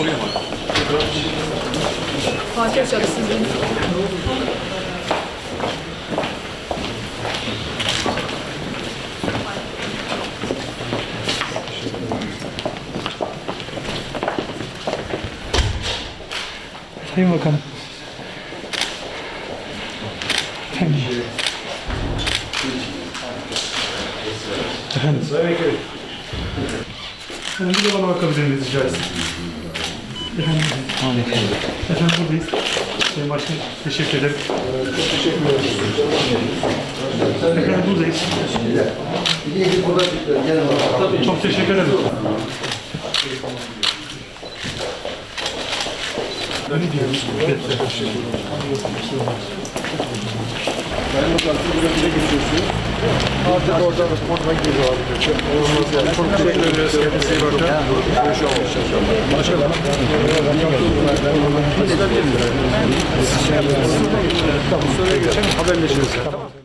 Oraya bak. Fatih Hoca siz benim. Sayın Bakanım. Efendim. Efendim. Efendim bir de bana bakabilir miyiz rica etsem? Efendim. Efendim buradayız. Sayın Başkanım teşekkür ederim. Çok teşekkür ederim. Efendim buradayız. Çok teşekkür ederim. Öyle diyoruz. Evet. Artık oradan sportuma gidiyor abi. Çok teşekkür ederiz. Kendinize iyi bakın. Görüşü olmuş inşallah. Başkanım. Tamam. Soruya geçelim. Haberleşiriz. Tamam.